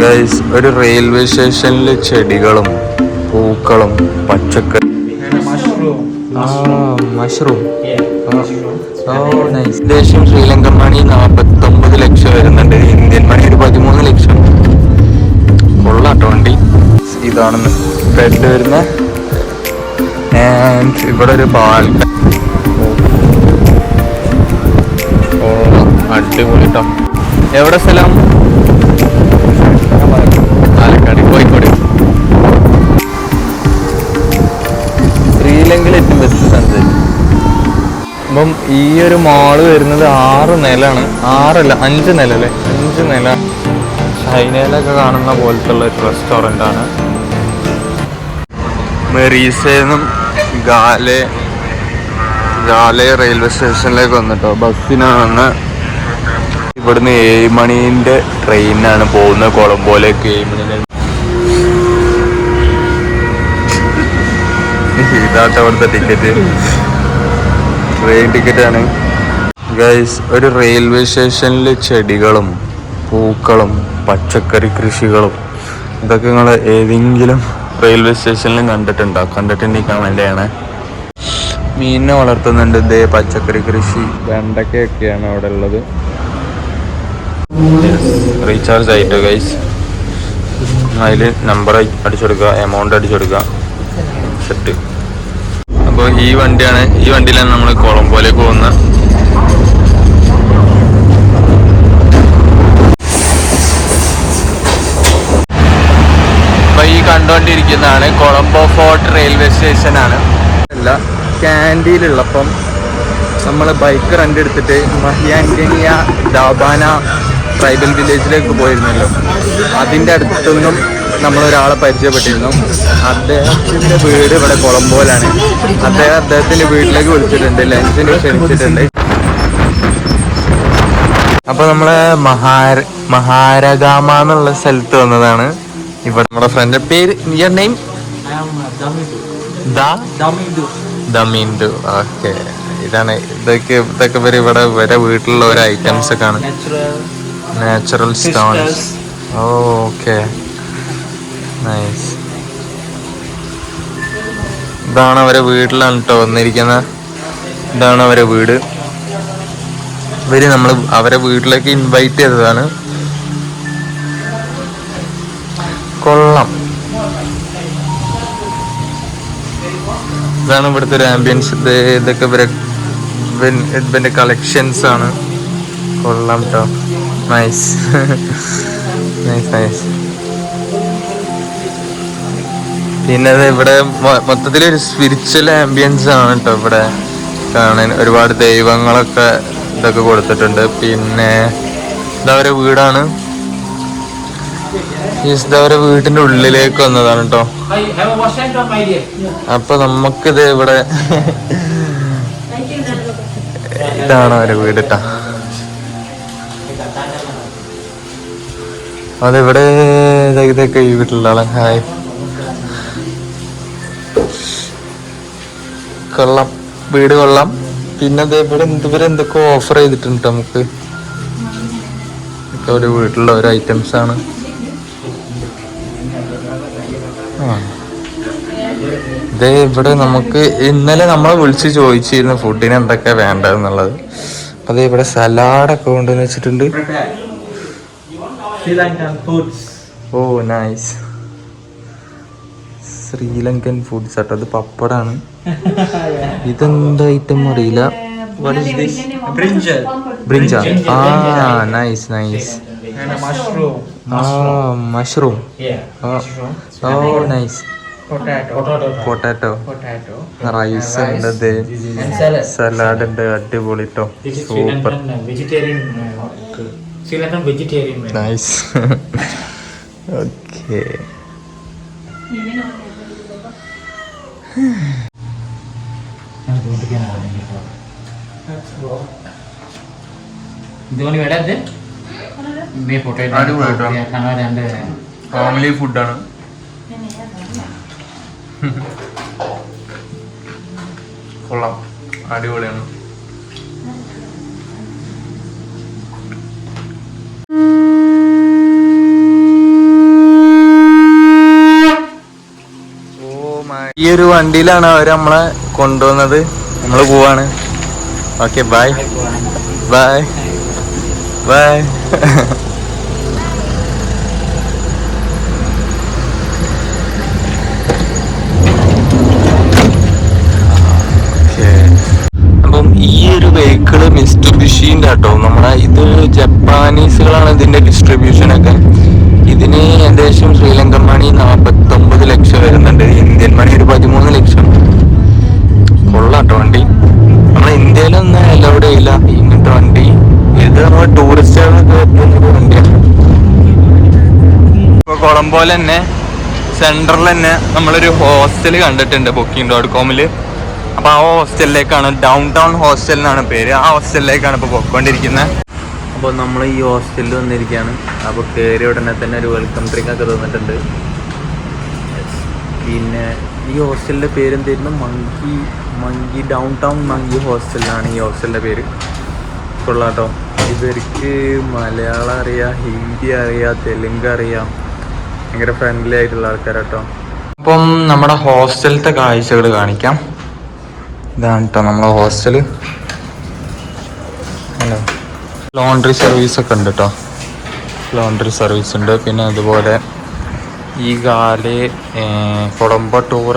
Guys ഒരു railway സ്റ്റേഷനിൽ ചെടികളും പൂക്കളും പച്ചക്കറി. മഷ്റൂം ഏകദേശം ശ്രീലങ്കൻ മണി നാൽപ്പത്തൊമ്പത് ലക്ഷം വരുന്നുണ്ട്. ഇന്ത്യൻ മണി ഒരു പതിമൂന്ന് ലക്ഷം. കൊള്ളാട്ടോ വണ്ടി. ഇതാണെന്ന് ബെഡ് വരുന്ന ആൻഡ് ഇവിടെ ഒരു പാൽക്ക അടിപൊളി അടിപൊളിട്ടോ എവിടെ സ്ഥലം? പാലക്കാട്. കോഴിക്കോട് ശ്രീലങ്കയിൽ ഏറ്റവും ബെസ്റ്റ് സ്ഥലത്ത് അപ്പം ഈ ഒരു മാൾ വരുന്നത് ആറ് നിലാണ് ആറല്ല അഞ്ച് നില അല്ലേ അഞ്ച് നില. ചൈനയിലൊക്കെ കാണുന്ന പോലത്തെ ഉള്ള ഒരു റെസ്റ്റോറന്റ് ആണ്. മെറീസേന്നും ഗാലെ ഗാലെ റെയിൽവേ സ്റ്റേഷനിലേക്ക് വന്നിട്ടോ? ബസ്സിനാണ്. ഇവിടുന്ന് ഏഴ് മണീന്റെ ട്രെയിനാണ് പോകുന്നത്. കൊളംബോയിലേക്ക് ഏഴ് മണി ഇതാട്ടോ അവിടുത്തെ ടിക്കറ്റ് ട്രെയിൻ ടിക്കറ്റ് ആണ്. ഗൈസ് ഒരു റെയിൽവേ സ്റ്റേഷനിൽ ചെടികളും പൂക്കളും പച്ചക്കറി കൃഷികളും ഇതൊക്കെ നിങ്ങൾ ഏതെങ്കിലും റെയിൽവേ സ്റ്റേഷനിൽ കണ്ടിട്ടുണ്ടോ? കണ്ടിട്ടുണ്ടെങ്കിൽ കമന്റാണ് മീനിനെ വളർത്തുന്നുണ്ട്. ഇതേ പച്ചക്കറി കൃഷി. വെണ്ടക്കയൊക്കെയാണ് അവിടെ ഉള്ളത്. റീചാർജ് ആയിട്ടോ ഗൈസ് അതിൽ നമ്പർ അടിച്ചെടുക്കുക എമൗണ്ട് അടിച്ചെടുക്കുക. സെറ്റ് അപ്പോൾ ഈ വണ്ടിയാണ് ഈ വണ്ടിയിലാണ് നമ്മൾ കൊളംബോയിലേക്ക് പോകുന്നത്. അപ്പൊ ഈ കണ്ടുകൊണ്ടിരിക്കുന്നതാണ് കൊളംബോ ഫോർട്ട് റെയിൽവേ സ്റ്റേഷൻ ആണ് അല്ല ക്യാന്റീനിലുള്ളപ്പം നമ്മൾ ബൈക്ക് റെന്റ് എടുത്തിട്ട് മഹിയാൻഗനിയ ദാബാന ട്രൈബൽ വില്ലേജിലേക്ക് പോയിരുന്നല്ലോ. അതിന്റെ അടുത്തൊന്നും നമ്മൾ ഒരാളെ പരിചയപ്പെട്ടിരുന്നു. അദ്ദേഹത്തിന്റെ വീട് ഇവിടെ കൊളംബോയിലാണ്. അദ്ദേഹം അദ്ദേഹത്തിന്റെ വീട്ടിലേക്ക് വിളിച്ചിട്ടുണ്ട്. ലഞ്ചിന് ക്ഷണിച്ചിട്ടുണ്ട്. അപ്പൊ നമ്മളെ മഹാര മഹാരഗാമ എന്നുള്ള സ്ഥലത്ത് വന്നതാണ്. ഇവിടെ നമ്മുടെ ഫ്രണ്ട് പേര് your name I am the? Damidu. Damindu okay ഇതാണ് ഇതൊക്കെ ഇതൊക്കെ ഇവിടെ വരെ വീട്ടിലുള്ള ഓരോ ഐറ്റംസ് ഒക്കെ ആണ് Natural. Natural Crystals. Okay nice ഇതാണ് അവരെ വീട്ടിലാണ് കേട്ടോ വന്നിരിക്കുന്നത്. ഇതാണ് അവരെ വീട്. ഇവർ നമ്മൾ അവരെ വീട്ടിലേക്ക് ഇൻവൈറ്റ് ചെയ്തതാണ്. കൊള്ളാം. ഇതാണ് ഇവിടുത്തെ ഒരു ആംബിയൻസ് ഇത് ഇതൊക്കെ ഇവരെ കളക്ഷൻസ് ആണ്. കൊള്ളാം കേട്ടോ നൈസ് നൈസ് nice. പിന്നെ അത് ഇവിടെ മൊത്തത്തിൽ ഒരു സ്പിരിച്വൽ ആംബിയൻസ് ആണ് കേട്ടോ ഇവിടെ കാണാൻ. ഒരുപാട് ദൈവങ്ങളൊക്കെ ഇതൊക്കെ കൊടുത്തിട്ടുണ്ട്. പിന്നെ ഇതവരെ വീടാണ്. Yes, ഇതവരെ വീടിന്റെ ഉള്ളിലേക്ക് വന്നതാണ് കേട്ടോ. അപ്പൊ നമുക്കിത് ഇവിടെ ഇതാണ് അവരെ വീട് ട്ടാ. അതിവിടെ? ഇതൊക്കെ ഈ വീട്ടിലുള്ള ആളെ. ഹായ്. കൊള്ളാം. വീട് കൊള്ളാം. പിന്നെ ഇവിടെ എന്ത് എന്തൊക്കെ ഓഫർ ചെയ്തിട്ടുണ്ട് ട്ടോ നമുക്ക് ഒരു വീട്ടിലുള്ള ഒരു ഐറ്റംസ് ആണ്. ഇതേ ഇവിടെ നമുക്ക് ഇന്നലെ നമ്മൾ വിളിച്ച് ചോദിച്ചിരുന്നു ഫുഡിന് എന്തൊക്കെ വേണ്ടതെന്നുള്ളത്. ദേ ഇവിടെ സലാഡൊക്കെ കൊണ്ടുവന്ന് വെച്ചിട്ടുണ്ട്. Sri Lankan foods. Oh nice Sri Lankan foods ആട്ടോ അത് പപ്പടാണ് ഇതെന്താ ഐറ്റം അറിയില്ല വാട്ട് ഇസ് ദിസ് Brinjal. ബ്രിഞ്ച Brinjal. ആ Brinjal. Nice nice. ആ mushroom. Oh. Oh nice Potato. Potato. Potato. Rice ഉണ്ട്. സലാഡ് ഉണ്ട് അടിപൊളി ട്ടോ This is Sri super Lankan Lankan vegetarian. menu. Nice okay ഇത് ഓണി വേണ്ട ഇത് മേ പൊട്ടേറ്റോ. കണ്ണാട് രണ്ട് ഫാമിലി ഫുഡാണ് കൊള്ളാം അടിപൊളിയാണ് ഈ ഒരു വണ്ടിയിലാണ് അവർ നമ്മളെ കൊണ്ടുവന്നത്. നമ്മൾ പോവാണ്. ഓക്കെ ബൈ ബൈ ബൈ അപ്പം ഈ ഒരു വെഹിക്കിൾ മിസ്റ്റർ ബിഷീന്റെ കേട്ടോ നമ്മളെ ഇത് ജപ്പാനീസുകളാണ് ഇതിന്റെ ഡിസ്ട്രിബ്യൂഷൻ ഒക്കെ. ഇതിന് ഏകദേശം ശ്രീലങ്കൻ കൊളംബോയിൽ തന്നെ സെന്ററിൽ തന്നെ നമ്മളൊരു ഹോസ്റ്റൽ കണ്ടിട്ടുണ്ട് ബുക്കിംഗ് ഡോട്ട് കോമിൽ അപ്പോൾ ആ ഹോസ്റ്റലിലേക്കാണ് ഡൗൺ ടൗൺ ഹോസ്റ്റൽ എന്നാണ് പേര്. ആ ഹോസ്റ്റലിലേക്കാണ് ഇപ്പോൾ പോയിക്കൊണ്ടിരിക്കുന്നത് അപ്പോൾ നമ്മൾ ഈ ഹോസ്റ്റലിൽ വന്നിരിക്കുകയാണ് അപ്പോൾ കയറിയ ഉടനെ തന്നെ ഒരു വെൽക്കം ഡ്രിങ്ക് ഒക്കെ തന്നിട്ടുണ്ട്. പിന്നെ ഈ ഹോസ്റ്റലിന്റെ പേരെന്തായിരുന്നു? Monkey monkey down town monkey ഹോസ്റ്റലിലാണ് ഈ ഹോസ്റ്റലിന്റെ പേര്. കൊള്ളാട്ടോ ഇവർക്ക് മലയാളം അറിയാം ഹിന്ദി അറിയാം തെലുങ്ക് അറിയാം. ഭയങ്കര ഫ്രണ്ട്ലി ആയിട്ടുള്ള ആൾക്കാരാട്ടോ. അപ്പം നമ്മുടെ ഹോസ്റ്റലിലത്തെ കാഴ്ചകൾ കാണിക്കാം. ഇതാണ് കേട്ടോ നമ്മളെ ഹോസ്റ്റൽ ഹലോ. ലോണ്ടറി സർവീസ് ഒക്കെ ഉണ്ട് കേട്ടോ ലോണ്ടറി സർവീസ് ഉണ്ട്. പിന്നെ അതുപോലെ ഈ കാൽ കൊളംബോ ടൂർ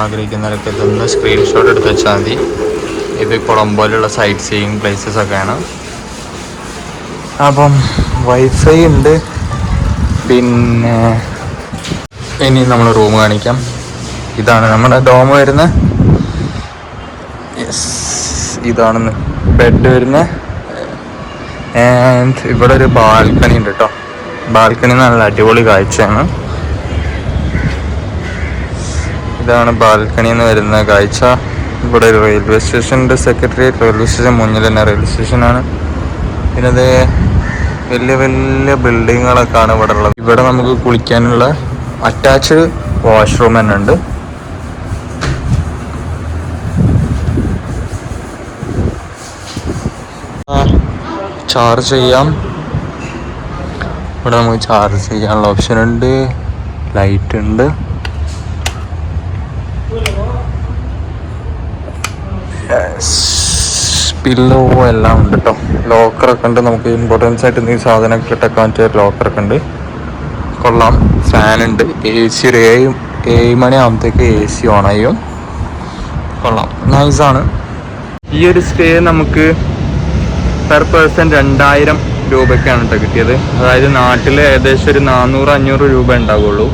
ആഗ്രഹിക്കുന്നവരൊക്കെ ഇതൊന്ന് സ്ക്രീൻഷോട്ട് എടുത്ത് വെച്ചാൽ മതി. ഇത് കൊളംബോയിലുള്ള സൈറ്റ് സീയിങ് പ്ലേസസ് ഒക്കെയാണ്. അപ്പം വൈഫൈ ഉണ്ട്. പിന്നെ ഇനി നമ്മൾ റൂം കാണിക്കാം. ഇതാണ് നമ്മുടെ ഡോം വരുന്ന. ഇതാണ് ബെഡ് വരുന്ന. ആൻഡ് ഇവിടെ ഒരു ബാൽക്കണി ഉണ്ട് കേട്ടോ ബാൽക്കണി നല്ല അടിപൊളി കാഴ്ചയാണ്. ഇതാണ് ബാൽക്കണി എന്ന് വരുന്ന കാഴ്ച. ഇവിടെ ഒരു റെയിൽവേ സ്റ്റേഷന്റെ സെക്രട്ടേറിയറ്റ് റെയിൽവേ സ്റ്റേഷൻ മുന്നിൽ തന്നെ റെയിൽവേ സ്റ്റേഷനാണ് പിന്നെ അത് വലിയ വലിയ ബിൽഡിങ്ങുകളൊക്കെയാണ് ഇവിടെ ഉള്ളത്. ഇവിടെ നമുക്ക് കുളിക്കാനുള്ള അറ്റാച്ച്ഡ് വാഷ്റൂം തന്നെ ഉണ്ട്. ചാർജ് ചെയ്യാം. ഇവിടെ നമുക്ക് ചാർജ് ചെയ്യാനുള്ള ഓപ്ഷൻ ഉണ്ട്. ലൈറ്റ് ഉണ്ട്. പില്ലോ എല്ലാം ഉണ്ട് കേട്ടോ ലോക്കറൊക്കെ ഉണ്ട്. നമുക്ക് ഇമ്പോർട്ടൻസ് ആയിട്ട് എന്തെങ്കിലും സാധനമൊക്കെ ഇട്ടൊക്കെ പറ്റിയ ലോക്കറൊക്കെ ഉണ്ട്. കൊള്ളാം. ഫാൻ ഉണ്ട്. എ സി ഒരു ഏഴ് ഏഴ് മണി ആകുമ്പോഴത്തേക്ക് എ സി ഓൺ ചെയ്യും കൊള്ളാം നൈസാണ് ഈ ഒരു സ്റ്റേ നമുക്ക് പെർ പേഴ്സൺ രണ്ടായിരം രൂപയ്ക്കാണ് കേട്ടോ കിട്ടിയത്. അതായത് നാട്ടിൽ ഏകദേശം ഒരു നാനൂറ് അഞ്ഞൂറ് രൂപ ഉണ്ടാവുള്ളൂ.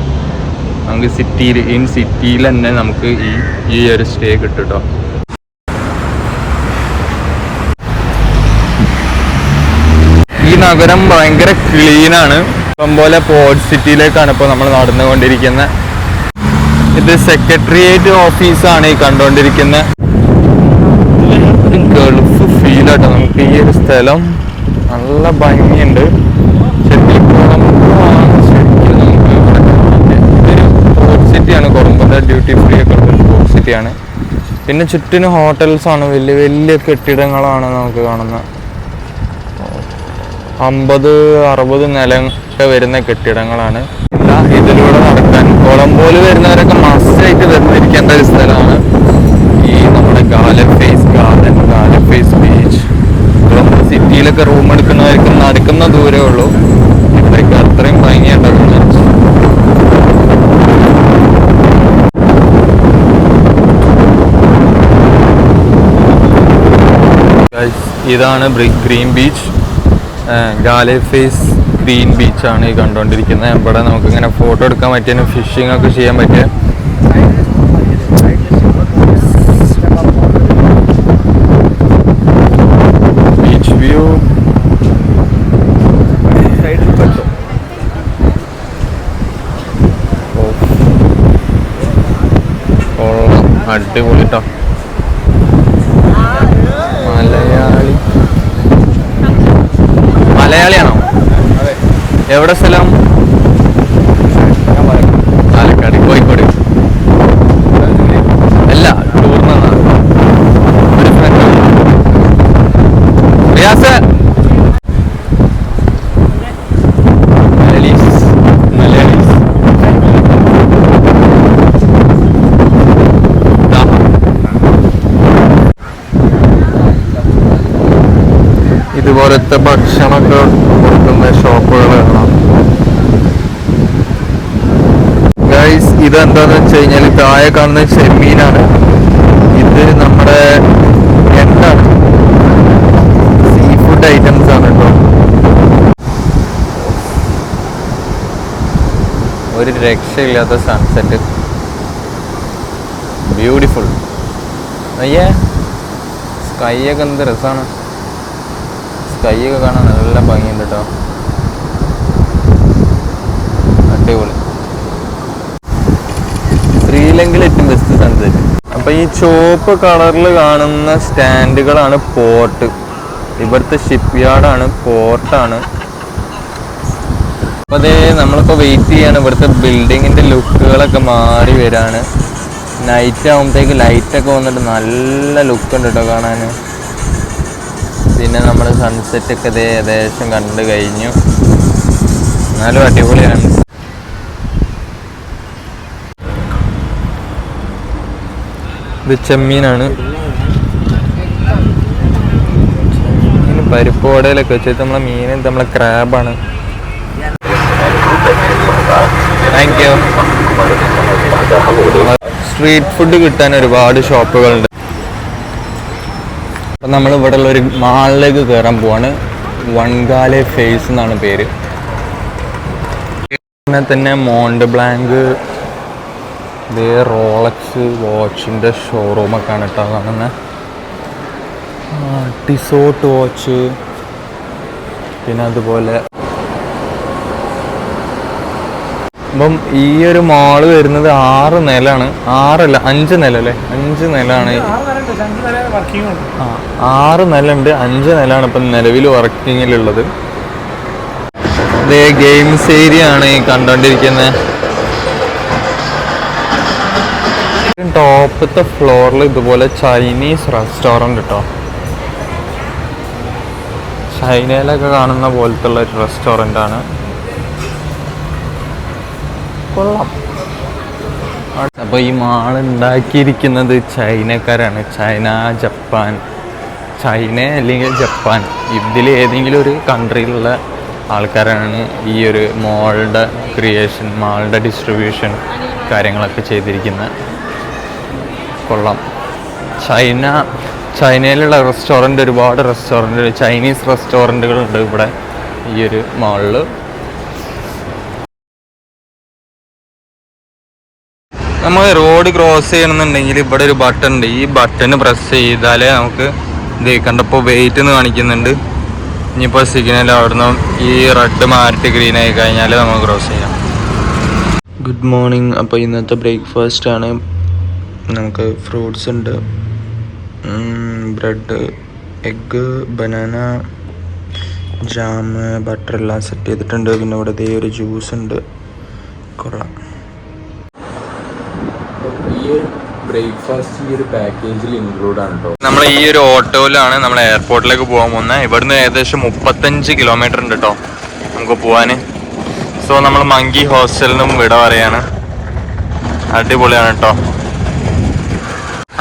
നമുക്ക് സിറ്റിയിൽ ഇൻ സിറ്റിയിൽ തന്നെ നമുക്ക് ഈ ഈ ഒരു സ്റ്റേ കിട്ടും കേട്ടോ ഈ നഗരം ഭയങ്കര ക്ലീനാണ് ഇപ്പം പോലെ പോർട്ട് സിറ്റിയിലേക്കാണ് ഇപ്പോൾ നമ്മൾ നടന്നുകൊണ്ടിരിക്കുന്നത് ഇത് സെക്രട്ടേറിയറ്റ് ഓഫീസാണ് ഈ കണ്ടുകൊണ്ടിരിക്കുന്നത് ഒരു ഗൾഫ് ഫീൽ ആട്ടോ നമുക്ക് ഈ ഒരു സ്ഥലം. നല്ല ഭംഗിയുണ്ട്. സിറ്റിയാണ് കൊളംബോന്റെ ഡ്യൂട്ടി ഫ്രീ ഒക്കെ ഉള്ള പോർട്ട് സിറ്റിയാണ് പിന്നെ ചുറ്റിനും ഹോട്ടൽസാണ് വലിയ വലിയ കെട്ടിടങ്ങളാണ് നമുക്ക് കാണുന്നത് അമ്പത് അറുപത് നിലയൊക്കെ വരുന്ന കെട്ടിടങ്ങളാണ്. ഇതിലൂടെ നടക്കാൻ. കൊളംബോയിൽ വരുന്നവരൊക്കെ മസ്റ്റായിട്ട് വരുന്നിരിക്കേണ്ട ഒരു സ്ഥലമാണ്. ഈ നമ്മുടെ ഗാലഫേസ് ഗാർഡൻ ഗാലഫേസ് ബീച്ച് കൊളംബോ സിറ്റിയിലൊക്കെ റൂം എടുക്കുന്നവർക്ക് നടക്കുന്ന ദൂരമേ ഉള്ളൂ. ഇവർക്ക് അത്രയും ഭംഗിയുണ്ടാകുന്നത് ഇതാണ് green beach Galle Face green ബീച്ചാണ് ഈ കണ്ടുകൊണ്ടിരിക്കുന്നത് ഇവിടെ നമുക്ക് ഇങ്ങനെ ഫോട്ടോ എടുക്കാൻ പറ്റിയ ഫിഷിംഗ് ഒക്കെ ചെയ്യാൻ പറ്റിയ. ബീച്ച് വ്യൂ അടിപൊളി എവിടെ സ്ഥലം? പാലക്കാട് കോഴിക്കോട്. അല്ല ടൂറിന് ഇതുപോലത്തെ ഭക്ഷണമൊക്കെ കൊടുക്കുന്ന ഷോപ്പുകൾ കാണാം ഗൈസ് ഇതെന്താന്ന് വെച്ച് കഴിഞ്ഞാൽ താഴെ കാണുന്ന ചെമ്മീനാണ്. ഇത് നമ്മുടെ എന്താണ്? സീ ഫുഡ് ഐറ്റംസ് ആണ് കേട്ടോ ഒരു രക്ഷയില്ലാത്ത സൺസെറ്റ് ബ്യൂട്ടിഫുൾ അയ്യേ സ്കൈ ഒക്കെ എന്ത് രസമാണ് സ്കൈ ഒക്കെ കാണാൻ നല്ല ഭംഗിയുണ്ട് കേട്ടോ അടിപൊളി. ശ്രീലങ്കയിൽ ഏറ്റവും ബെസ്റ്റ് സൺസെറ്റ് അപ്പൊ ഈ ചുവപ്പ് കളറിൽ കാണുന്ന സ്റ്റാൻഡുകളാണ് പോർട്ട് ഇവിടുത്തെ ഷിപ്പ് യാർഡാണ് പോർട്ടാണ് അപ്പൊ അതേ നമ്മളിപ്പോ വെയിറ്റ് ചെയ്യാണ്. ഇവിടുത്തെ ബിൽഡിങ്ങിന്റെ ലുക്കുകളൊക്കെ മാറി വരാണ്. നൈറ്റ് ആകുമ്പോഴത്തേക്ക് ലൈറ്റൊക്കെ വന്നിട്ട് നല്ല ലുക്ക് ഉണ്ട് കേട്ടോ കാണാൻ പിന്നെ നമ്മൾ സൺസെറ്റ് ഒക്കെ ഇതേ ഏകദേശം കണ്ടു കഴിഞ്ഞു. എന്നാലും അടിപൊളിയാണ്. ഇത് ചെമ്മീനാണ്. പരിപ്പ് വടയിലൊക്കെ വെച്ചിട്ട് നമ്മളെ മീൻ നമ്മളെ ക്രാബാണ്. താങ്ക് യു സ്ട്രീറ്റ് ഫുഡ് കിട്ടാൻ ഒരുപാട് ഷോപ്പുകളുണ്ട് അപ്പം നമ്മൾ ഇവിടെ ഉള്ള ഒരു മാളിലേക്ക് കയറാൻ പോവാണ്. വൺകാലെ ഫേസ് എന്നാണ് പേര്. പിന്നെ തന്നെ മോണ്ട് ബ്ലാങ്ക് ഇതേ റോളക്സ് വാച്ചിന്റെ ഷോറൂമൊക്കെ ആണ് കേട്ടോ കാണുന്നത് ടിസോട്ട് വാച്ച് പിന്നെ അതുപോലെ അപ്പം ഈ ഒരു മാൾ വരുന്നത് ആറ് നിലയാണ്. ആറല്ല അഞ്ച് നില അല്ലേ? അഞ്ച് നിലാണ് ആ ആറ് നില ഉണ്ട് അഞ്ച് നിലാണ് ഇപ്പം നിലവിൽ വർക്കിങ്ങിലുള്ളത്. ഇതേ ഗെയിംസ് ഏരിയ ആണ് ഈ കണ്ടോണ്ടിരിക്കുന്നത് ടോപ്പത്തെ ഫ്ലോറിൽ ഇതുപോലെ ചൈനീസ് റെസ്റ്റോറന്റ് കേട്ടോ ചൈനയിലൊക്കെ കാണുന്ന പോലത്തെ ഉള്ള ഒരു റെസ്റ്റോറന്റ് ആണ് കൊള്ളാം. അപ്പോൾ ഈ മാൾ ഉണ്ടാക്കിയിരിക്കുന്നത് ചൈനക്കാരാണ്. China Japan. ചൈന അല്ലെങ്കിൽ ജപ്പാൻ. ഇതിൽ ഏതെങ്കിലും ഒരു കൺട്രിയിലുള്ള ആൾക്കാരാണ് ഈ ഒരു മോളുടെ ക്രിയേഷൻ മാളുടെ ഡിസ്ട്രിബ്യൂഷൻ കാര്യങ്ങളൊക്കെ ചെയ്തിരിക്കുന്നത്. കൊള്ളാം. ചൈന ചൈനയിലുള്ള റെസ്റ്റോറന്റ് ഒരുപാട് റെസ്റ്റോറന്റ് ചൈനീസ് റെസ്റ്റോറന്റുകളുണ്ട് ഇവിടെ ഈ ഒരു മാളിൽ നമ്മൾ റോഡ് ക്രോസ് ചെയ്യണമെന്നുണ്ടെങ്കിൽ ഇവിടെ ഒരു ബട്ടൺ ഉണ്ട്. ഈ ബട്ടൺ പ്രസ് ചെയ്താലേ നമുക്ക് ഇത് കണ്ടപ്പോൾ വെയിറ്റ് എന്ന് കാണിക്കുന്നുണ്ട്. ഇനിയിപ്പോൾ സിഗ്നൽ അവിടുന്ന് ഈ റെഡ് മാറിയിട്ട് ഗ്രീൻ ആയി കഴിഞ്ഞാൽ നമുക്ക് ക്രോസ് ചെയ്യാം. ഗുഡ് മോർണിംഗ് അപ്പോൾ ഇന്നത്തെ ബ്രേക്ക്ഫാസ്റ്റ് ആണ്. നമുക്ക് ഫ്രൂട്ട്സ് ഉണ്ട്. Bread egg banana jam butter എല്ലാം സെറ്റ് ചെയ്തിട്ടുണ്ട്. പിന്നെ ഇവിടെ ഒരു ജ്യൂസ് ഉണ്ട്. കൊള്ളാം ഈ ഒരു ബ്രേക്ക്ഫാസ്റ്റ് ഈ ഒരു പാക്കേജിൽ ഇൻക്ലൂഡ് ആണ് കേട്ടോ നമ്മൾ ഈ ഒരു ഓട്ടോയിലാണ് നമ്മൾ എയർപോർട്ടിലേക്ക് പോകാൻ പോകുന്നത്. ഇവിടുന്ന് ഏകദേശം മുപ്പത്തഞ്ച് കിലോമീറ്റർ ഉണ്ട് കേട്ടോ നമുക്ക് പോവാന് സോ നമ്മൾ മങ്കി ഹോസ്റ്റലിൽ നിന്നും വിട പറയാണ്. അടിപൊളിയാണ് കേട്ടോ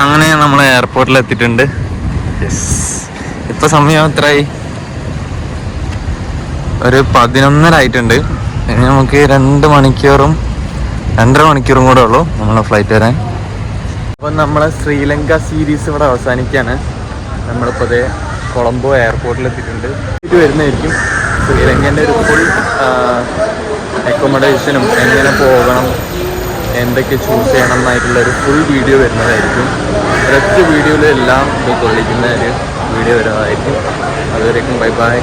അങ്ങനെ നമ്മൾ എയർപോർട്ടിൽ എത്തിയിട്ടുണ്ട്. ഇപ്പൊ സമയം എത്രയായി? ഒരു പതിനൊന്നരായിട്ടുണ്ട് ഇനി നമുക്ക് രണ്ട് മണിക്കൂറും രണ്ടര മണിക്കൂറും കൂടെ ഉള്ളൂ നമ്മളെ ഫ്ലൈറ്റ് വരാൻ. അപ്പം നമ്മളെ ശ്രീലങ്ക സീരീസ് ഇവിടെ അവസാനിക്കുകയാണ് നമ്മളിപ്പോൾ അതേ കൊളംബോ എയർപോർട്ടിൽ എത്തിയിട്ടുണ്ട് ഇത് വരുന്നതായിരിക്കും ശ്രീലങ്കന്റെ ഒരു ഫുൾ അക്കോമഡേഷനും എങ്ങനെ പോകണം എന്തൊക്കെ ചൂസ് ചെയ്യണം എന്നായിട്ടുള്ള ഒരു ഫുൾ വീഡിയോ വരുന്നതായിരിക്കും. ഒരൊറ്റ വീഡിയോയിൽ എല്ലാം ഇത് കൊള്ളിക്കുന്ന ഒരു വീഡിയോ വരുന്നതായിരിക്കും. അതുവരേക്കും ബൈ ബൈ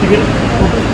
ടിക്കറ്റ്